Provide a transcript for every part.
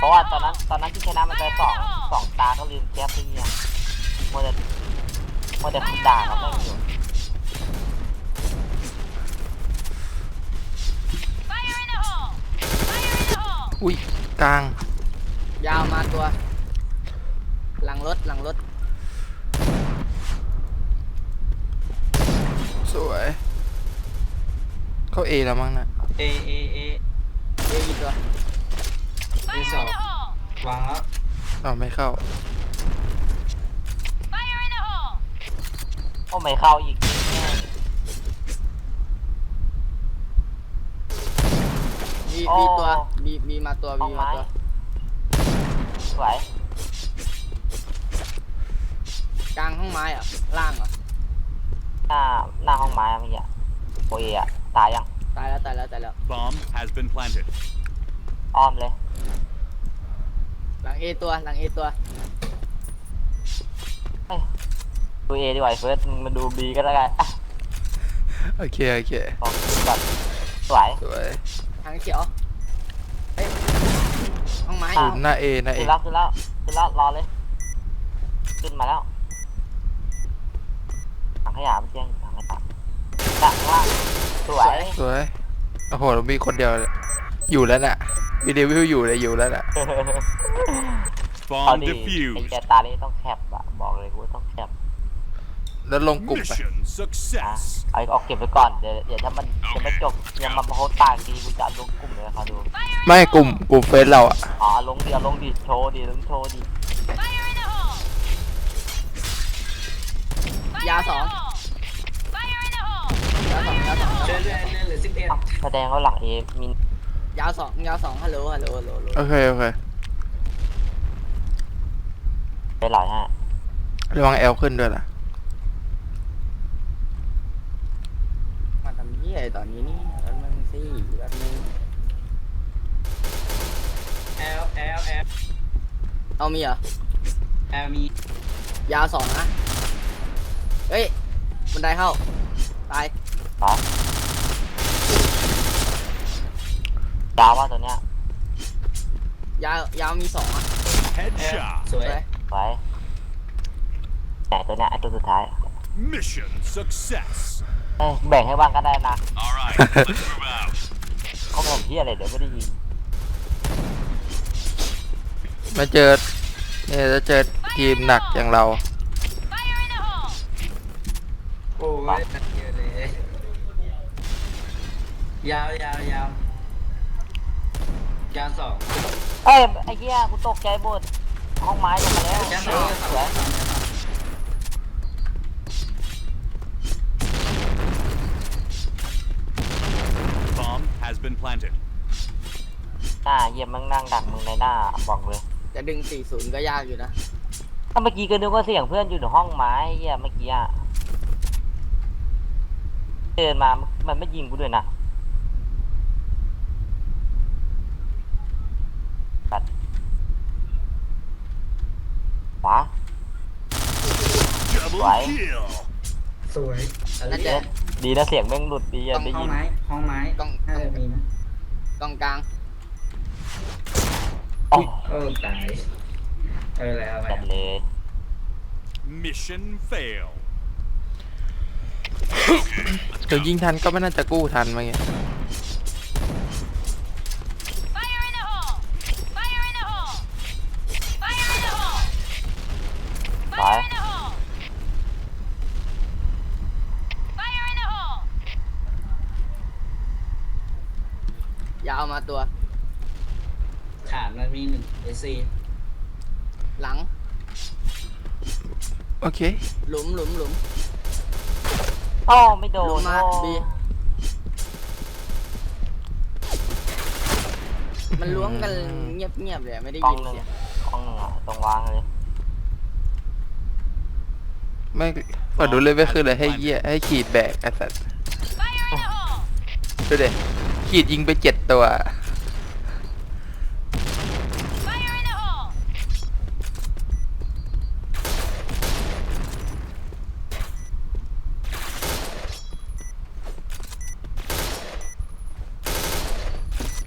เพราะว่าตอนนั้นตอนนั้นที่ชนะมันไปสองสองตาก็ลืมแก๊ปไปเงี้ยมัวแต่มัวแต่คุณด่าเขาไม่อยู่อุ้ยกลาง ยาวมาตัว หลังรถหลังรถสวย เข้าเอแล้วมั้งนะเอเอเอเอยีตัว เอสองวางแล้วอ้าวไม่เข้า โอ้ไม่เข้าอีกแม่บีโอ้บีตัวบีบีมาตัวห้บีองมาไม้ตัวสวยกลางห้องไม้เหรอะล่างเหรอหน้าหน้าห้องไม้อะเมื่อกี้โอเออะตายยังตายแล้วตายแล้วตายแล้ว Bomb has been planted. อ้อมเลย หลังเอตัวหลังเอตัวดูเอดีกว่าไอ้เฟิร์สมึงมาดูบีก็แล้วกันอะโอเค โอเคลองดูก่อนสวยสวยทางเขียวเฮ้ยห้องไม้อะหลุมหน้าเอหน้าเอขึ้นแล้วขึ้นแล้วขึ้นแล้วรอเลย ขึ้นมาแล้วถังขยะไม่เจ๊งถังขยะหนักล่างสวยสวยโอ้โหเรามีคนเดียวเลยอยู่แล้วน่ะ วีเดวิลอยู่เลยอยู่แล้วน่ะ เอา Bomb ดิไอ้ defused. แกตานี้ต้องแคบอะบอกเลยกูต้องแคบแล้วลงกลุ่มไป Mission นะ success. เอาเอาเก็บไว้ก่อนเดี๋ยวเดี๋ยวถ้ามันยังไม่จบยังมาโพสต์ปากดีกูจะเอาลงกลุ่มเลยเขาดูไม่กลุ่มกลุ่มเฟซเราอะอ๋อเอาลงดีเอาลงดีโชว์ดีต้องโชว์ดียาสองยาสองยาสองเรื่อยเรื่อยเรื่อยเหลือสิบเอ็ดอะแสดงว่าหลังเอมี ยาวสองยาวสองฮัลโหลฮัลโหลฮัลโหลฮัลโหลโอเคโอเคไปหลายฮะระวังแอลขึ้นด้วยล่ะ มาทำนี่ไอ้ตอนนี้นี่แล้วมันสิแบบนึงแอลแอลแอลเอามีเหรอแอลมียาวสองนะเฮ้ยบันไดเข้าตายเหรอ ดาวว่าตัวเนี้ยยาวยาวมีสองอะแอล Headshot. สวยสวยไว้ไหนตัวเนี้ยไอตัวสุดท้าย Mission success. เอ้ยแบ่งให้บ้างก็ได้นะ All right, let's move out. เขาบอกที่อะไรเดี๋ยวไม่ได้ยินมาเจอเนี่ยจะเจอทีมหนักอย่างเราโอ้ยเยอะเลยยาวยาวยาว ยาวสองเอ้ยไอ้เหี้ยกูตกใจหมดห้องไม้ลงมาแล้วยาวสเอองอสวย Bomb has been planted. หน้าเยี่ยมมึงนั่งดักมึงในหน้าบอกเลยจะดึง 40 ก็ยากอยู่นะ ถ้าเมื่อกี้ก็นึกว่าเสียงเพื่อนอยู่ในห้องไม้เหี้ยเมื่อกี้อะเดินมา มันไม่ยิงกูด้วยนะปัดขวา Double Right. kill. สวยน่าจะดีนะเสียงแม่งหลุดดีอะต้องได้ห้องยินไม้ห้องไม้ต้องน่าจะมีนะกองกลางโอ้โอ้ตายเออแล้วจัดเลย Mission fail. ถึงยิงทันก็ไม่น่าจะกู้ทันมาเงี้ย ขวา ยาวมาตัวฐานมันมีหนึ่งเอซีหลัง โอเค หลุมหลุมหลุมโอ้ไม่โดหลุมนมาโอ้บีมันล้วงกันเงียบเงียบๆเลยไม่ได้กล้อยิงนหนึ่งเสียงกล้องหนึ่งอะตรงวางเลยไม่เปิดดูเลยไม่ขึ้นเลยให้เยี่ยให้ขีดแบกไอ้สัสดูเด็ ขีดยิงไปเจ็ดตัว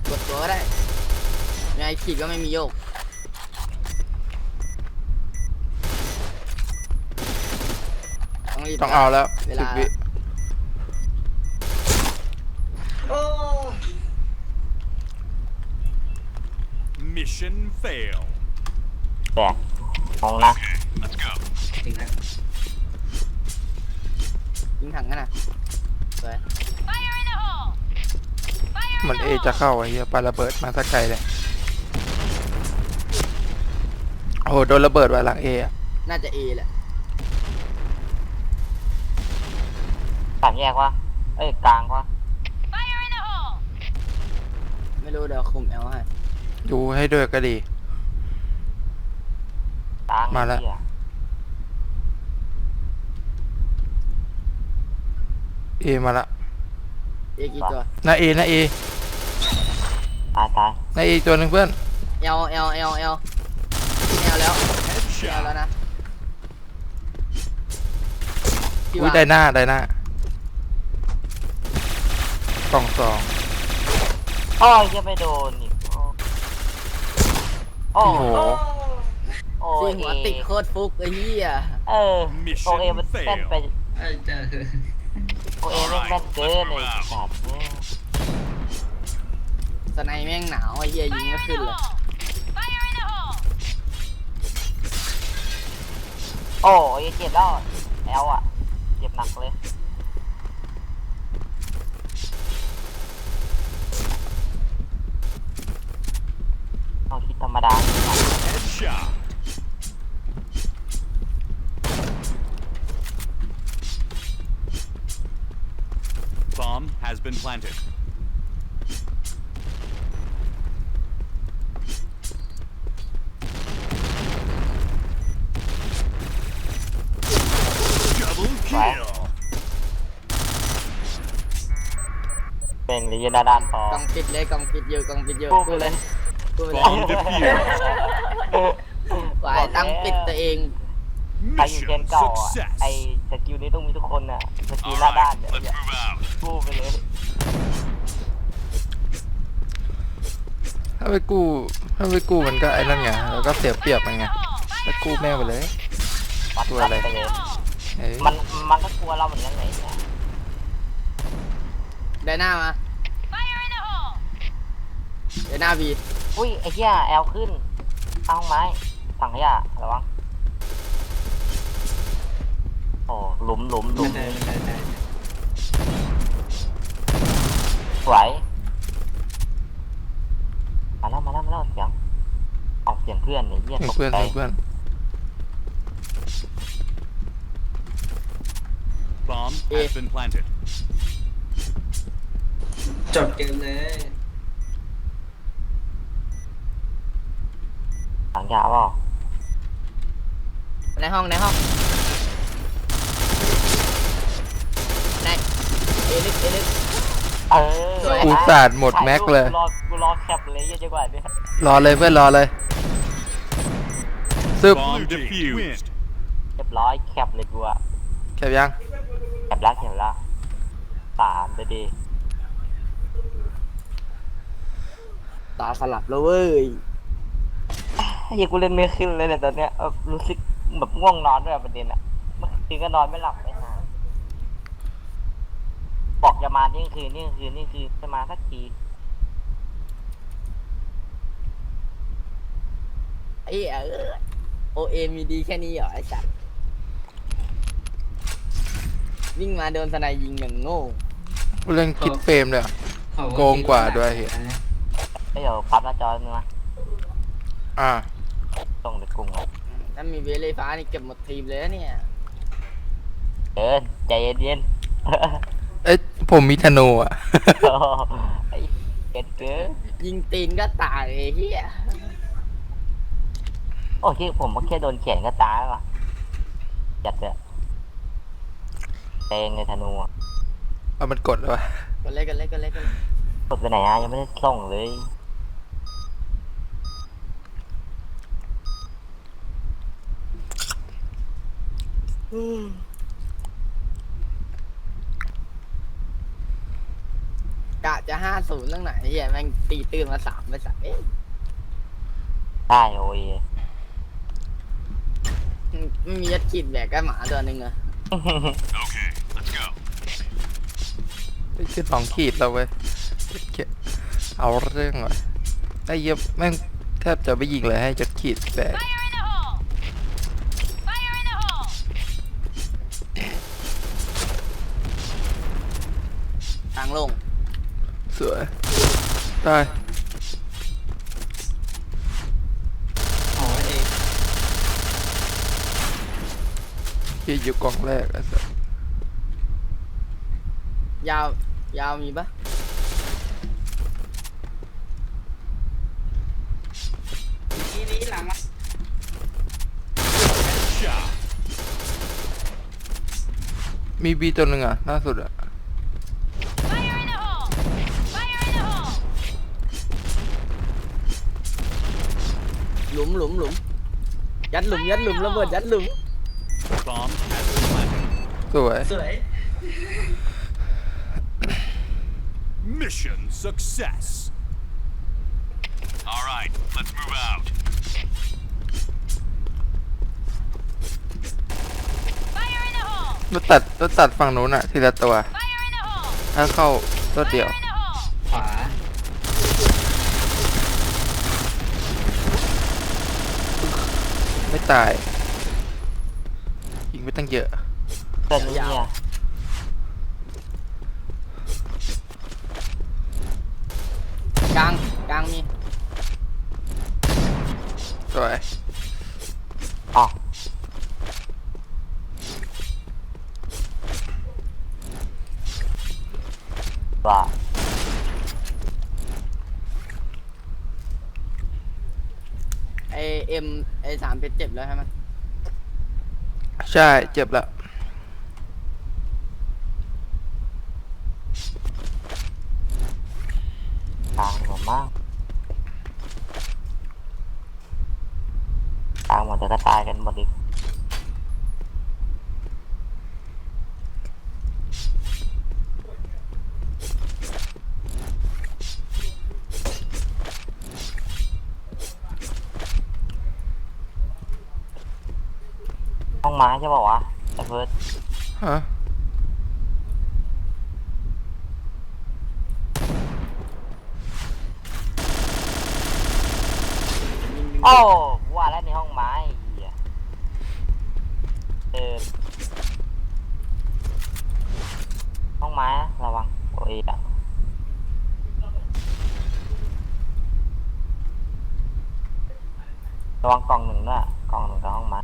กดตัวก็ได้ไงขีดก็ไม่มีโยก ต้องรีบต้องเอาแล้วเวสิบลาวิ โอ้ Mission fail. แตกมองนะ Let's go. ถึงแล้วยิงถังกันนะสวยเหมือนเอจะเข้าไอ้เหี้ยปาระเบิดมาสักไกลเลยโอ้โหโดนระเบิดไว้หลังเอะน่าจะเอแหละสามแยกวะเอ้ยกลางวะไม่รู้เดี๋ยวคุมเอลให้ดูให้ด้วยก็ดี กลางมาแล้ว ไอ้เหี้ยเอมาละเอกี่ตัวหน้าเอหน้าเอตายตายหน้าเอตัวหนึ่งเพื่อนเอลเอลเอลเอลเอลแล้วเอล Headshot. แล้วนะพี่อุ้ยว่าได้หน้าได้หน้ากล่องสองโอ้ยยังไม่โดนอีกโอ้โอ้โหโอ้ สี่ยหัวติดโคตรฟุกไอ้เหี้ยเออ Mission โอเอมันแม่นไปเอ้ยเจอโอเอแม่งแม่นเกินเลยสัตว์เนี่ยสไนแม่งหนาวไอ้เหี้ยยิงไม่ขึ้นเลยโอ้ยเจ็บแล้วแอลอะ เจ็บหนักเลยเอาคิดธรรมดา Headshot. Bomb has been planted. Double kill. เป็นหรือยืนด้านพอกองปิดเลยกองปิดเยอะกองปิดเยอะพูดไปเลยพูดไปเลย Bomb defused. วายตั้งปิดตัวเองใครอยู่เจ Mission นเก่าอะ success. ไอสกิลนี้ต้องมีทุกคนอะสกิล All หน้าด้าน right, เนี่ย let's move out. พูดไปเลยถ้าไปกู้ถ้าไปกู้มันก็ไอ้นั่นไงแล้วก็เสียเปรียบมันไงไปกู้แม่งไปเลย วัดตัวกัอะนไรไปเลยเอ้ยมันมันก็กลัวเราเหมือนกันเลยเนี่ยได้หน้ามา ได้หน้าบีอุ้ยไอ้เหี้ยแอลขึ้นตั้งไม้ถังขยะระวังโอ้หลุมหลุมหลุมัมนได้มันได้ได้สวยมาแล้วมาแล้วมาแล้วเสียงออกเสียงเพื่อนไอ้เหี้ยเห็นตกเพื่อนใจเห็นเพื่อน Bomb has been planted. จบเกมเลย ถังข ยะเปล่าในห้องในห้องในเอลึกเอลึกเออสวยอุตสาดหมดแม็กเลยกูรอกูรอแคปเลยเหี้ยอะจังกว่าเนี่ยรอเลยเพื่อนรอเลย ซึบ Bomb defused. เรียบร้อยแคปเลยกูอะแคบยัง แคปแล้วแคปแล้วสามไปดีตาสลับแล้วเว้ยไอ้ เหี้ยกูเล่นไม่ขึ้นเลยเนี่ยตอนเนี้ยเออรู้สึกแบบง่วงนอนด้วยประเด็นอะเมื่อคืนก็นอนไม่หลับไม่หาบอกจะมานี่คืนนี่คืนนี่คือจะมาสักทีไอ้เออโอเอมีดีแค่นี้เหรอไอ้สัตว์วิ่งมาโดนสไนยิงอย่างโง่กูเล่นคิดเฟรมเลยอะเขาโกงกว่าด้วยเหี้ย เอ้ยเดี๋ยวปั๊บหน้าจอนึงนะอ่า ส่งในกลุ่มอะถ้ามีเวเลยฟ้านี่เก็บหมดทีมเลยนะเนี่ยเดินใจเย็นๆเอ้ยผมมีธนูอะโอ้โหไอ้เกิดเกินยิงตีนก็ตายไอ้เหี้ยโอ้ที่ผมก็แค่โดนเขียนก็ตายแล้วว่ะจัดเลยเตงในธนูอะเอามันกดเลยวะก็เล็กก็เล็กก็เล็กก็เล็กกดไปไหนอะยังไม่ได้ส่งเลย กะจะห้าศูนย์ตั้งไหนไอ้เหี้ยแม่งตีตื่นมาสามไปสัตว์เอ๊ะได้โอ้ยไม่มียัดขีดแบกแก้หมาตัวหนึ่งเหรอ Okay, let's go. ขึ้นสองขีดแล้วเว้ยเจ็ดเอาเรื่องว่ะไอ้เหี้ยแม่งแทบจะไม่ยิงเลยให้จดขีดแบก Fire in the hole! Fire in the hole! ทางลง สวยได้โอ้ยเองที่อยู่กล่องแรกไอ้สัสยาวยาวมีปะทีนี้หลังมา Shot. มีบีตัวหนึ่งอะล่าสุดอะ ลุมหลุมหลุมยัดหลุมยัดหลุมระเบิดยัดหลุม Bomb has been planted. สวย สวย Mission success. All right, let's move out. Fire in the hole! รถตัดรถตัดฝั่งนู้นอะทีละตัว Fire in the hole! ถ้าเข้ารถเดียว Fire in the hole! ขวา ไม่ ตาย ยิงไม่ตั้งเยอะเป็นนี่เนี่ยกลางกลางมีสวย อ๋อว่า ไอเอ็มไอ สามเป็นเจ็บแล้วใช่ไหมใช่เจ็บแล้วกลางผมมากกลางหมดจะก็ตายกันหมดอีกห้องไม้ ใช่ป่าวะไอ้เฟิร์สฮะโอ้ว่าแล้วในห้องไม้ไอ้เหี้ยเออห้องไม้นะระวังโอ้ยอะระวังกล่องหนึ่งด้วยกล่องหนึ่งกับห้องไม้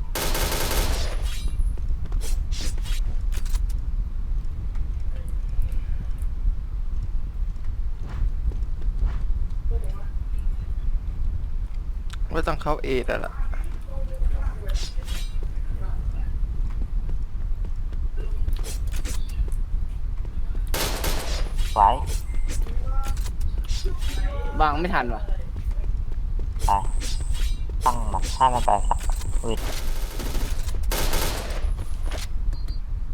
ไม่ต้อง เข้าเอแล้วล่ะไว้วางไม่ทันว่ะไปตั้งมันให้มันไปสักอุ้ย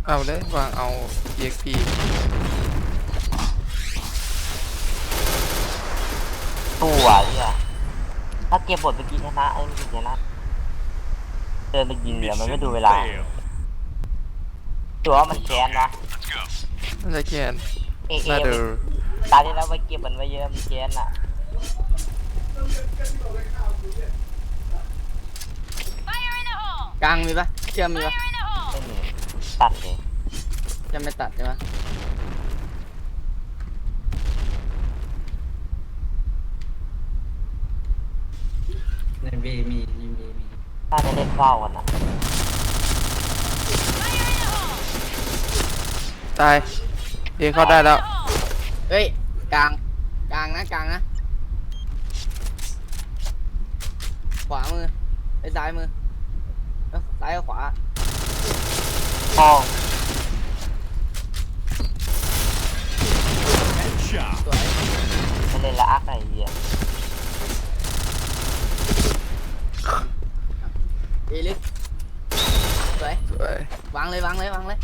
เอาเลยวางเอา EXP ตัวเนี่ย ถ้าเก็บบทเมื่อกี้ชนะไอ้เมื่อกี้ชนะเดินไปยิงเนี่ยมันไม่ดูเวลา failed. ตัวว่ามันแค้นวะ Let's go. น่าจะแคนเอะเอน่าไปดูตาที่แล้วไปเก็บมันไว้เยอะมันแค้นอะ Fire in the hole! กลางมีปะเชื่อมมีปะ Fire in the hole! ไม่มีตัดเลยเชื่อมไม่ตัดใช่ไหม ในเบมีในเบมี น่าจะเล่นเฝ้ากันนะ Fire in the hole! ตายเอเข้าได้แล้ว เฮ้ย กลาง กลางนะ กลางนะ ขวามือไอ้ซ้ายมือเอ้าซ้ายกับขวา ห้อง Headshot. สวยมันเล่นละอักไอ้เหี้ย เอลึกสวย ส วยวางเลยวางเลยวางเลย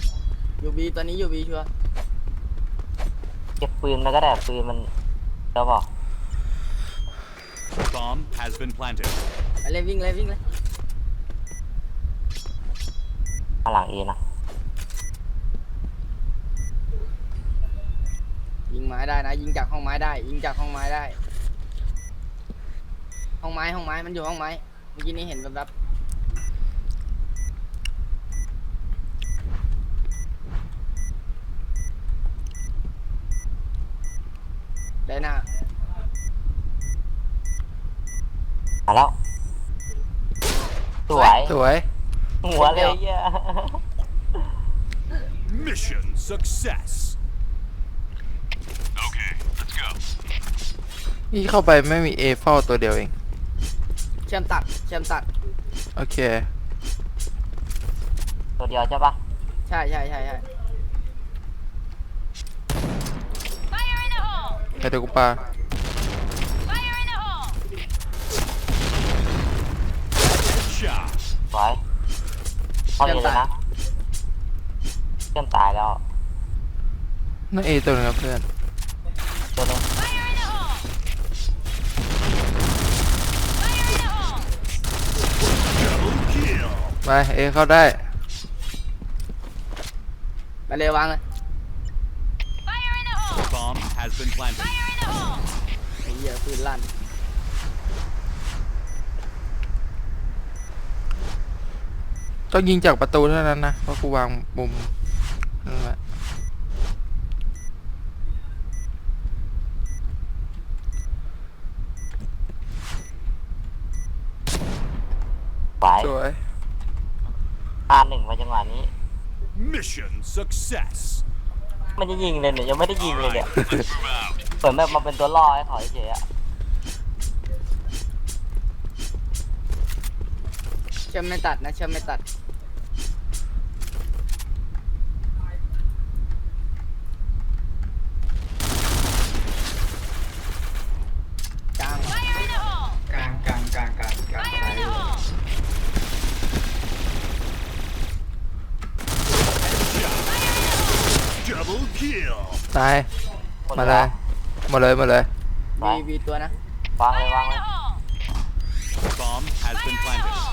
อยู่บีตอนนี้อยู่บีชัวร์เก็บปืนมันก็ได้ปืนมันแล้วบอก Bomb has been planted. ไปเลยวิ่งเลยวิ่งเลยมาหลังเอนะยิงไม้ได้นะ ยิงจากห้องไม้ได้ ยิงจากห้องไม้ได้ ห้องไม้ห้องไม้มันอยู่ห้องไม้เมื่อกี้นี้เห็นแบบ ได้หน้ามาแล้ว สวย สวย หัวเลยเหี้ย Mission success. Okay, let's go. นี่เข้าไปไม่มีเอเฝ้าตัวเดียวเอง เชื่อมตัดเชื่อมตัด โอเค ตัวเดียวใช่ปะใช่ใช่ใช่ใช่ Fire in the hole! ให้เดี๋ยวกูปา Fire in the hole! Shot. สวยเข้าเอเลยนะเพื่อนตายแล้วนั่นเอตัวหนึงครับเพื่อนตัวนึง Fire in the hole! Fire in the hole! Double kill. ไปเอเข้าได้ ไปเลยวางเลย Fire in the hole! Bomb has been planted. Fire in the hole! ไอ้เหี้ยปืนลั่น ต้องยิงจากประตูเท่านั้นนะเพราะกูวางมุมนั่นแหละสวยสวยพลาดหนึ่งมาจังหวะนี้ Mission success. มันจะยิงเลยเนี่ยยังไม่ได้ยิงเลยเนี่ย Let's move out. เหมือนแบบมาเป็นตัวล่อให้เขาเฉยๆอะเชื่อมไม่ตัดนะเชื่อมไม่ตัด กลาง Fire in the hole! กลางกลางกลางกลางกลาง Fire ซ้าย in the hole! Double kill. ตายหมดมาแล้เลยวหมดเลยหมดเลยไปวีวีตัวนะ วางเล Fire ยวาง in เลย the hole! Bomb has been Fire in the planted.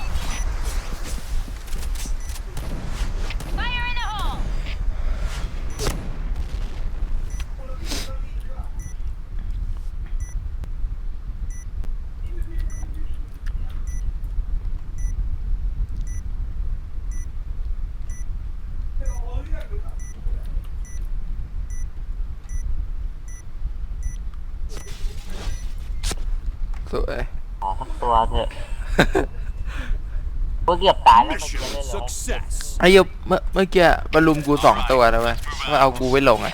สวยขอสักตัวเถอะกูเกือบตายแล้วเมื่อกี้ Mission เลยเหรอ success. ไอ้เหี้ยเมื่อเมื่อกี้บรรลุมกูสองตัวนะเว้ยมาเอากูไว้ลงอะ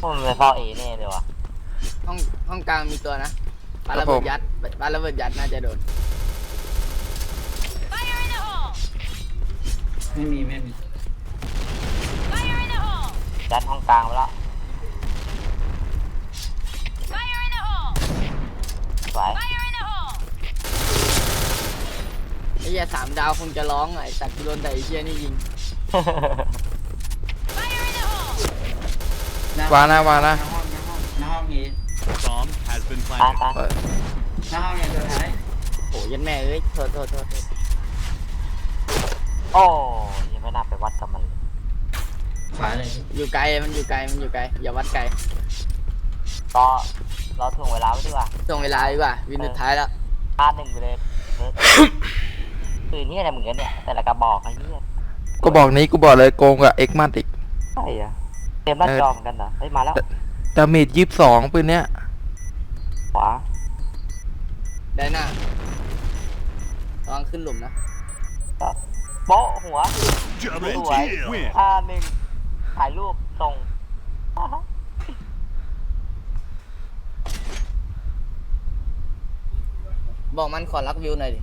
พวกมันไปเฝ้าเอแน่เลยวะห้องห้องกลางมีตัวนะปาครัระบเบิผดมยัดปาระเบิดยัดน่าจะโดน Fire in the hole! ไม่มีไม่มี Fire in the hole! ยัดห้องกลางไปแล้ว Fire in the hole! สวย Fire in the hole! ไอ้ เหี้ยสามดาวคงจะร้องอะไอ้สัตว์กูโดนแต่ไอ้เหี้ยนี่ยิง Fire in the hole! หน้าวางนะวางนะหน้าห้องหน้าห้องหน้าห้องนี้ Bomb has been ตาย planted. ตายเปิดหน้าห้องนี้ตัวท้ายโอ้ยันแม่เอ้ยโทษโทษโทษโทษโอ้ยังไม่น่าไปวัดกับมันเลยขวาเลยอยู่ไกลมันอยู่ไกลมันอยู่ไกลอย่าวัดไกลรอรอถ่วงเวลาไว้ดีกว่าส่งเวลาดีกว่าวินสุดท้ายแล้วพลาดหนึ่งไปเลยเออ ปืนนี่อะไรเหมือนกันเนี่ย แต่ละกระบอกไอ้เหี้ยก็บอกนี้กูบอกเลยโกงกับเอ็กมาติกใช่อะเต็มหน้าจอเหมือนกันเหรอเฮ้ยมาแล้วดาเมจยี่สิบสองปืนเนี้ยขวาได้หน้าระวังขึ้นหลุมนะโป๊ะหัว Double สวย kill. Win. อ่าหนึ่งถ่ายรูปส่งบอกมันขอรักวิวหน่อยดิ